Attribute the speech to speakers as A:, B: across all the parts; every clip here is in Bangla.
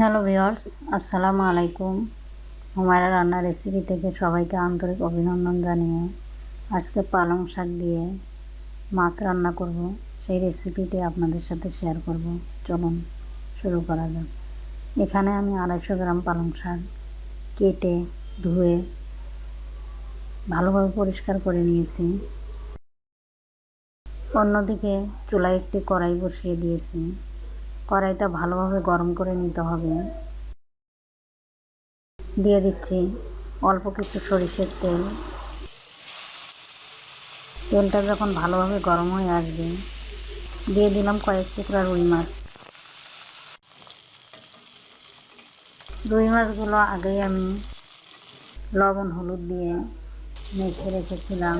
A: হ্যালো ভিওর্স আসসালামু আলাইকুম হুমায়রা রান্নার রেসিপি থেকে সবাইকে আন্তরিক অভিনন্দন জানিয়ে আজকে পালং শাক দিয়ে মাছ রান্না করব। সেই রেসিপিটি আপনাদের সাথে শেয়ার করব। চলুন শুরু করা যাক। এখানে আমি আড়াইশো গ্রাম পালং শাক কেটে, ধুয়ে ভালোভাবে পরিষ্কার করে নিয়েছি। অন্যদিকে চুলায় একটি কড়াই বসিয়ে দিয়েছি। কড়াইটা ভালোভাবে গরম করে নিতে হবে। দিয়ে দিচ্ছি অল্প কিছু সরিষের তেল। তেলটা যখন ভালোভাবে গরম হয়ে আসবে, দিয়ে দিলাম কয়েক টুকরা রুই মাছ। রুই মাছগুলো আগেই আমি লবণ, হলুদ দিয়ে মেখে রেখেছিলাম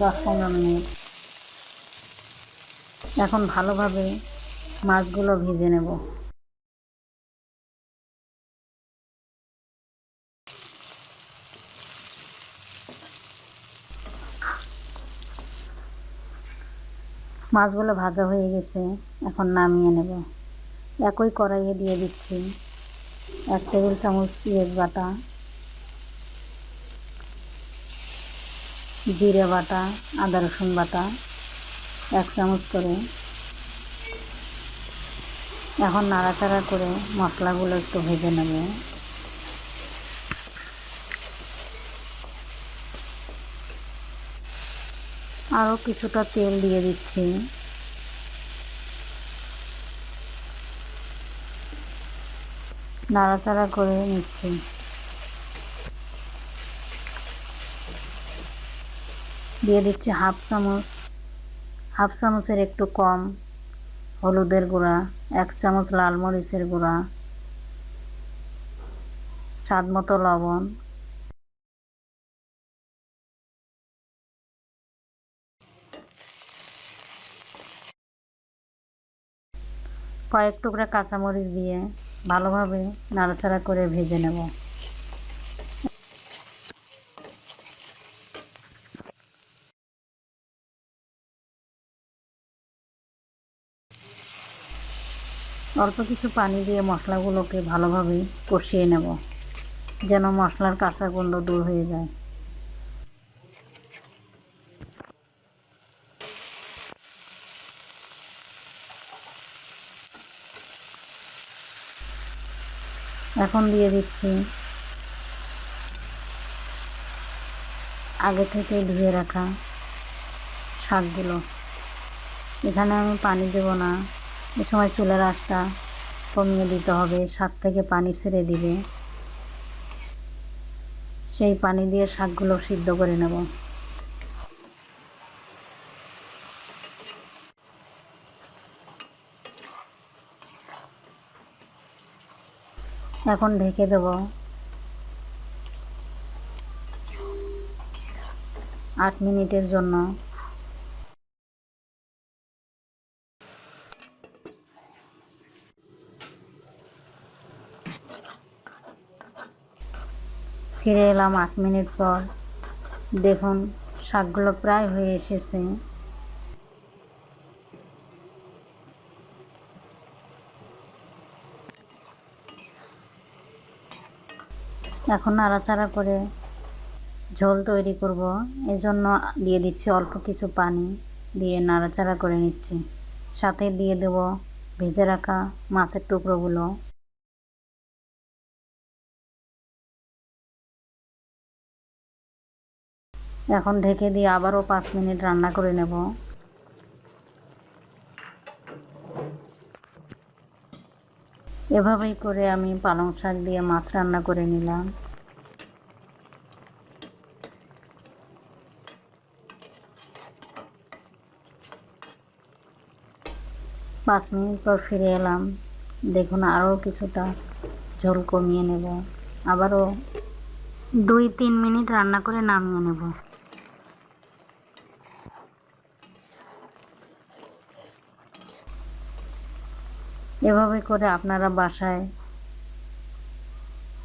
A: দশ পনেরো মিনিট। এখন ভালোভাবে মাছগুলো ভেজে নেব। মাছগুলো ভাজা হয়ে গেছে, এখন নামিয়ে নেব। একই কড়াইয়ে দিয়ে দিচ্ছি এক টেবিল চামচ পেঁয়াজ বাটা, জিরে বাটা, আদা রসুন বাটা, এক চামচ করে এখন নাড়াচাড়া করে মশলাগুলো একটু ভেজে নেব। আরও কিছুটা তেল দিয়ে দিচ্ছি। নাড়াচাড়া করে নিচ্ছি। দিয়ে দিচ্ছি হাফ চামচ, হাফ চামচের একটু কম। হলুদের গুঁড়া, এক চামচ লাল মরিচের গুঁড়া, স্বাদ মতো লবণ। কয়েক টুকরা কাঁচামরিচ দিয়ে ভালোভাবে নাড়াচাড়া করে ভেজে নেব। অল্প কিছু পানি দিয়ে মশলাগুলোকে ভালোভাবে কষিয়ে নেব, যেন মশলার কাঁচা গন্ধ দূর হয়ে যায়। এখন দিয়ে দিচ্ছি আগে থেকে ধুয়ে রাখা শাকগুলো। এখানে আমি পানি দেব না। এ সময় চুলের আঁচটা কমিয়ে দিতে হবে শাক থেকে পানি ছেড়ে দিবে। সেই পানি দিয়ে শাকগুলো সিদ্ধ করে নেব। এখন ঢেকে দেব। আট মিনিটের জন্য ফিরে এলাম আট মিনিট পর। দেখুন, শাকগুলো প্রায় হয়ে এসেছে। এখন নাড়াচাড়া করে ঝোল তৈরি করব। এজন্য দিয়ে দিচ্ছি অল্প কিছু পানি। দিয়ে নাড়াচাড়া করে নিচ্ছি। সাথে দিয়ে দেব ভেজে রাখা মাছের টুকরোগুলো। এখন ঢেকে দিয়ে আবারও পাঁচ মিনিট রান্না করে নেব। এভাবেই করে আমি পালং শাক দিয়ে মাছ রান্না করে নিলাম। পাঁচ মিনিট পর ফিরে এলাম। দেখুন আরও কিছুটা ঝোল কমিয়ে নেব। আবারও দুই তিন মিনিট রান্না করে নামিয়ে নেব। এভাবে করে আপনারা বাসায়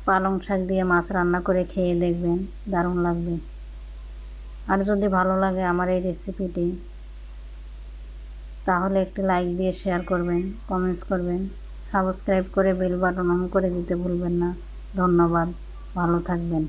A: পালং শাক দিয়ে মাছ রান্না করে খেয়ে দেখবেন, দারুণ লাগবে। আর যদি ভালো লাগে আমার এই রেসিপিটি, তাহলে একটি লাইক দিয়ে শেয়ার করবেন, কমেন্টস করবেন, সাবস্ক্রাইব করে বেল বাটন অন করে দিতে ভুলবেন না। ধন্যবাদ। ভালো থাকবেন।